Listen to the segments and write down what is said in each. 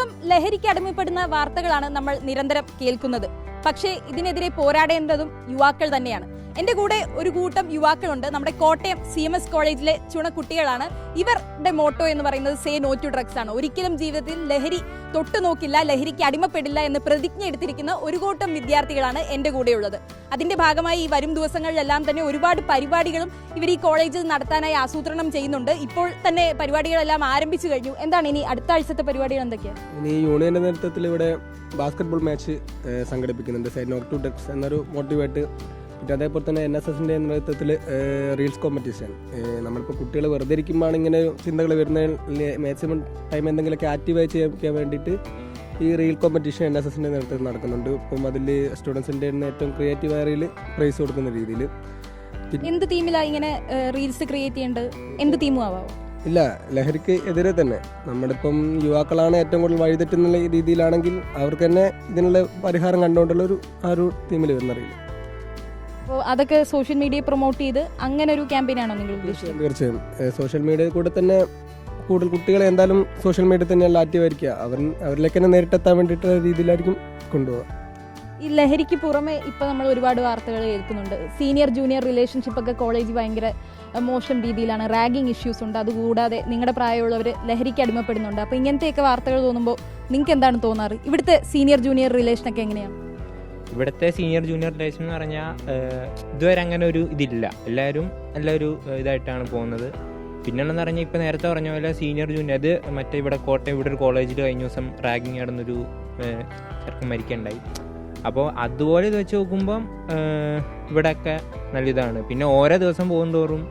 ദിവസവും ലഹരിക്ക് അടിമപ്പെടുന്ന വാർത്തകളാണ് നമ്മൾ നിരന്തരം കേൾക്കുന്നത്. പക്ഷേ ഇതിനെതിരെ പോരാടേണ്ടതും യുവാക്കൾ തന്നെയാണ്. എന്റെ കൂടെ ഒരു കൂട്ടം യുവാക്കളുണ്ട്. നമ്മുടെ കോട്ടയം സി എം എസ് കോളേജിലെ ചുണക്കുട്ടികളാണ്. ഇവരുടെ മോട്ടോ എന്ന് പറയുന്നത് സേ നോ ടു ഡ്രഗ്സ് ആണ്. ഒരിക്കലും ജീവിതത്തിൽ ലഹരി തൊട്ടു നോക്കില്ല ലഹരിക്ക് അടിമപ്പെടില്ല എന്ന് പ്രതിജ്ഞ എടുത്തിരിക്കുന്ന ഒരു കൂട്ടം വിദ്യാർത്ഥികളാണ് എന്റെ കൂടെയുള്ളത്. അതിന്റെ ഭാഗമായി ഈ വരും ദിവസങ്ങളിലെല്ലാം തന്നെ ഒരുപാട് പരിപാടികളും ഇവർ ഈ കോളേജിൽ നടത്താനായി ആസൂത്രണം ചെയ്യുന്നുണ്ട്. ഇപ്പോൾ തന്നെ പരിപാടികളെല്ലാം ആരംഭിച്ചു കഴിഞ്ഞു. എന്താണ് ഇനി അടുത്ത ആഴ്ചത്തെ പരിപാടികൾ എന്തൊക്കെയാണ് ഇനി യൂണിയന്റെ നേതൃത്വത്തിൽ ഇവിടെ ബാസ്കറ്റ്ബോൾ മാച്ച് സംഘടിപ്പിക്കുന്നുണ്ട്. സൈഡ് നോക്ക് ടു ഡെക്സ് എന്നൊരു മോട്ടീവായിട്ട് പിന്നെ അതേപോലെ തന്നെ എൻ എസ് എസിന്റെ നേതൃത്വത്തിൽ റീൽസ് കോമ്പറ്റീഷൻ നമ്മളിപ്പോൾ കുട്ടികൾ വെറുതെ ഇരിക്കുമ്പോൾ ഇങ്ങനെ ചിന്തകൾ വരുന്ന മാക്സിമം ടൈം എന്തെങ്കിലുമൊക്കെ ആക്റ്റീവായി ചെയ്യാൻ വേണ്ടിയിട്ട് ഈ റീൽ കോമ്പറ്റീഷൻ എൻ എസ് എസിന്റെ നേതൃത്വത്തിൽ നടക്കുന്നുണ്ട്. ഇപ്പം അതിൽ സ്റ്റുഡൻസിന്റെ ഏറ്റവും ക്രിയേറ്റീവ് ആയ പ്രൈസ് കൊടുക്കുന്ന രീതിയിൽ എന്ത് തീമിലാണ് ഇങ്ങനെ റീൽസ് ക്രിയേറ്റ് ചെയ്യേണ്ടത് എന്ത് തീമും ആവാമോ ഇല്ല ലഹരിക്ക് എതിരെ തന്നെ. നമ്മളിപ്പം യുവാക്കളാണ് ഏറ്റവും കൂടുതൽ വഴിതെറ്റുന്ന രീതിയിലാണെങ്കിൽ അവർക്ക് തന്നെ ഇതിനുള്ള പരിഹാരം കണ്ടുകൊണ്ടുള്ള ഒരു ആ ഒരു തീമിൽ വരുന്ന അറിയില്ല അപ്പോൾ അതൊക്കെ സോഷ്യൽ മീഡിയ പ്രൊമോട്ട് ചെയ്ത് അങ്ങനെ ഒരു ക്യാമ്പയിനാണോ നിങ്ങൾ ഉദ്ദേശിച്ചത്? തീർച്ചയായും സോഷ്യൽ മീഡിയയിൽ കൂടെ തന്നെ കൂടുതൽ കുട്ടികളെ എന്തായാലും സോഷ്യൽ മീഡിയ തന്നെയല്ല ആക്റ്റീവായിരിക്കുക അവർ അവരിലേക്ക് തന്നെ നേരിട്ടെത്താൻ വേണ്ടിയിട്ടുള്ള രീതിയിലായിരിക്കും കൊണ്ടുപോകുക ഈ ലഹരിക്ക് പുറമെ ഇപ്പൊ നമ്മൾ ഒരുപാട് വാർത്തകൾ കേൾക്കുന്നുണ്ട്. സീനിയർ ജൂനിയർ റിലേഷൻഷിപ്പ് ഒക്കെ കോളേജ് ഭയങ്കര മോശം രീതിയിലാണ്. റാഗിങ് ഇഷ്യൂസ് ഉണ്ട്. അതുകൂടാതെ നിങ്ങളുടെ പ്രായമുള്ളവർ ലഹരിക്ക് അടിമപ്പെടുന്നുണ്ട്. അപ്പോൾ ഇങ്ങനത്തെയൊക്കെ വാർത്തകൾ തോന്നുമ്പോൾ നിങ്ങൾക്ക് എന്താണ് തോന്നാറ്? ഇവിടുത്തെ സീനിയർ ജൂനിയർ റിലേഷൻ ഒക്കെ എങ്ങനെയാണ്? ഇവിടുത്തെ സീനിയർ ജൂനിയർ റിലേഷൻ എന്ന് പറഞ്ഞാൽ ഇതുവരെ അങ്ങനെ ഒരു ഇതില്ല. എല്ലാവരും നല്ലൊരു ഇതായിട്ടാണ് പോകുന്നത്. പിന്നെയെന്ന് പറഞ്ഞാൽ ഇപ്പോൾ നേരത്തെ പറഞ്ഞ പോലെ സീനിയർ ജൂനിയർ അത് മറ്റേ ഇവിടെ കോട്ടയം ഇവിടെ ഒരു കോളേജിൽ കഴിഞ്ഞ ദിവസം റാഗിങ് നടന്നൊരു ചെറുക്കൻ മരിക്കണ്ടായി. അപ്പോൾ അതുപോലെ ഇത് വെച്ച് നോക്കുമ്പം ഇവിടെയൊക്കെ നല്ല ഇതാണ് പിന്നെ ഓരോ ദിവസം പോകുന്തോറും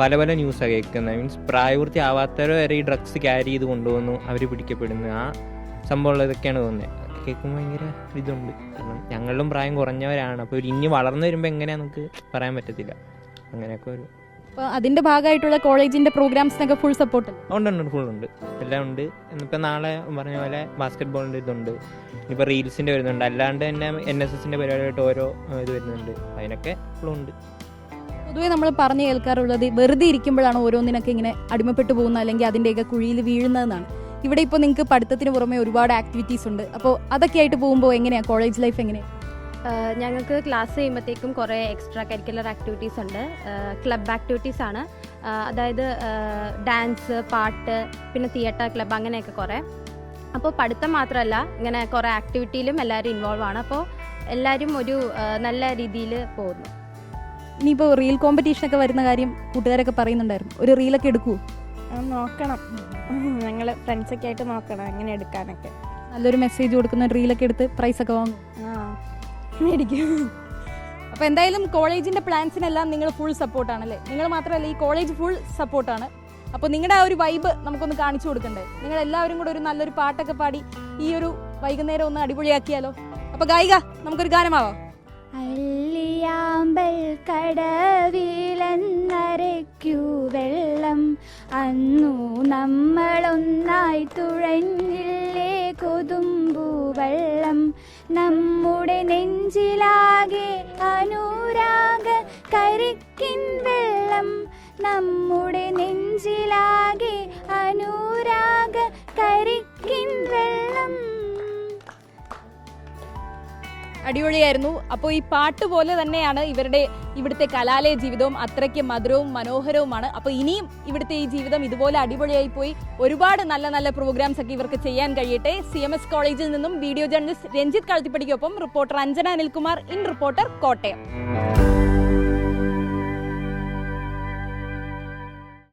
പല പല ന്യൂസാണ് കേൾക്കുന്നത് മീൻസ് പ്രായപൂർത്തി ആവാത്തവരെ വരെ ഈ ഡ്രഗ്സ് ക്യാരി ചെയ്ത് കൊണ്ടുവന്നു അവർ പിടിക്കപ്പെടുന്നു ആ സംഭവമുള്ള ഇതൊക്കെയാണ് തോന്നുന്നത് കേൾക്കുമ്പോൾ ഭയങ്കര ഇതുണ്ട്. കാരണം ഞങ്ങളിലും പ്രായം കുറഞ്ഞവരാണ്. അപ്പോൾ ഇനി വളർന്നു വരുമ്പോൾ എങ്ങനെയാ നമുക്ക് പറയാൻ പറ്റത്തില്ല. അങ്ങനെയൊക്കെ ഒരു അപ്പോൾ അതിന്റെ ഭാഗമായിട്ടുള്ള കോളേജിന്റെ പ്രോഗ്രാംസിനൊക്കെ ഫുൾ സപ്പോർട്ട് ഉണ്ട് ഉണ്ട് ഫുൾ ഉണ്ട്. എല്ലാം ഉണ്ട്. ഇന്നിപ്പോൾ നാളെ പറഞ്ഞ പോലെ ബാസ്കറ്റ് ബോളിന്റെ ഇതുണ്ട്. ഇനിയിപ്പോൾ റീൽസിന്റെ വരുന്നുണ്ട്. അല്ലാണ്ട് തന്നെ എൻ എസ് എസിന്റെ പരിപാടിയായിട്ട് ഓരോ ഇത് വരുന്നുണ്ട്. അതിനൊക്കെ ഉണ്ട്. പൊതുവേ നമ്മൾ പറഞ്ഞു കേൾക്കാറുള്ളത് വെറുതെ ഇരിക്കുമ്പോഴാണ് ഓരോന്നിനൊക്കെ ഇങ്ങനെ അടിമപ്പെട്ടു പോകുന്നത് അല്ലെങ്കിൽ അതിന്റെയൊക്കെ കുഴിയിൽ വീഴുന്നതെന്നാണ്. ഇവിടെ ഇപ്പോൾ നിങ്ങൾക്ക് പഠിത്തത്തിന് പുറമെ ഒരുപാട് ആക്ടിവിറ്റീസ് ഉണ്ട്. അപ്പോൾ അതൊക്കെ ആയിട്ട് പോകുമ്പോൾ എങ്ങനെയാണ് കോളേജ് ലൈഫ് എങ്ങനെയാണ് ഞങ്ങൾക്ക് ക്ലാസ് ചെയ്യുമ്പോഴത്തേക്കും കുറേ എക്സ്ട്രാ കരിക്കുലർ ആക്ടിവിറ്റീസ് ഉണ്ട്. ക്ലബ് ആക്ടിവിറ്റീസ് ആണ്. അതായത് ഡാൻസ് പാട്ട് പിന്നെ തിയേറ്റർ ക്ലബ് അങ്ങനെയൊക്കെ കുറേ. അപ്പോൾ പഠിത്തം മാത്രമല്ല ഇങ്ങനെ കുറേ ആക്ടിവിറ്റിയിലും എല്ലാവരും ഇൻവോൾവ് ആണ്. അപ്പോൾ എല്ലാവരും ഒരു നല്ല രീതിയിൽ പോകുന്നു. ഇനിയിപ്പോൾ റീൽ കോമ്പറ്റീഷനൊക്കെ വരുന്ന കാര്യം കൂട്ടുകാരൊക്കെ പറയുന്നുണ്ടായിരുന്നു. ഒരു റീലൊക്കെ എടുക്കുമോ നോക്കണം. ഞങ്ങൾ ഫ്രണ്ട്സൊക്കെ ആയിട്ട് നോക്കണം എങ്ങനെ എടുക്കാനൊക്കെ നല്ലൊരു മെസ്സേജ് കൊടുക്കുന്ന റീലൊക്കെ എടുത്ത് പ്രൈസ് ഒക്കെ വാങ്ങും. ആ മേടിക്കും. അപ്പോൾ എന്തായാലും കോളേജിന്റെ പ്ലാൻസിനെല്ലാം നിങ്ങൾ ഫുൾ സപ്പോർട്ടാണല്ലേ നിങ്ങൾ മാത്രമല്ല ഈ കോളേജ് ഫുൾ സപ്പോർട്ടാണ് അപ്പോൾ നിങ്ങളുടെ ആ ഒരു വൈബ് നമുക്കൊന്ന് കാണിച്ചു കൊടുക്കണ്ടേ? നിങ്ങൾ എല്ലാവരും കൂടെ ഒരു നല്ലൊരു പാട്ടൊക്കെ പാടി ഈ ഒരു വൈകുന്നേരം ഒന്ന് അടിപൊളിയാക്കിയാലോ? അപ്പോൾ ഗായിക നമുക്കൊരു ഗാനമാവാം. അല്ലിയാമ്പൽ കടവിലെന്നരയ്ക്കൂ വെള്ളം അന്നു നമ്മളൊന്നായി തുഴഞ്ഞില്ലേ കൊതുമ്പു വെള്ളം. നമ്മുടെ നെഞ്ചിലാകെ അനുരാഗ കരിക്കിൻ വെള്ളം. നമ്മുടെ നെഞ്ചിലാകെ അനുരാഗ കരിക്കിൻ വെള്ളം. അടിപൊളിയായിരുന്നു. അപ്പോൾ ഈ പാട്ട് പോലെ തന്നെയാണ് ഇവരുടെ ഇവിടുത്തെ കലാലയ ജീവിതവും അത്രയ്ക്ക് മധുരവും മനോഹരവുമാണ്. അപ്പോൾ ഇനിയും ഇവിടുത്തെ ഈ ജീവിതം ഇതുപോലെ അടിപൊളിയായി പോയി ഒരുപാട് നല്ല നല്ല പ്രോഗ്രാംസ് ഒക്കെ ഇവർക്ക് ചെയ്യാൻ കഴിയട്ടെ. സി എം എസ് കോളേജിൽ നിന്നും video journalist Ranjith കളത്തിപ്പടിക്കൊപ്പം reporter Anjana Anilkumar in reporter Kottayam.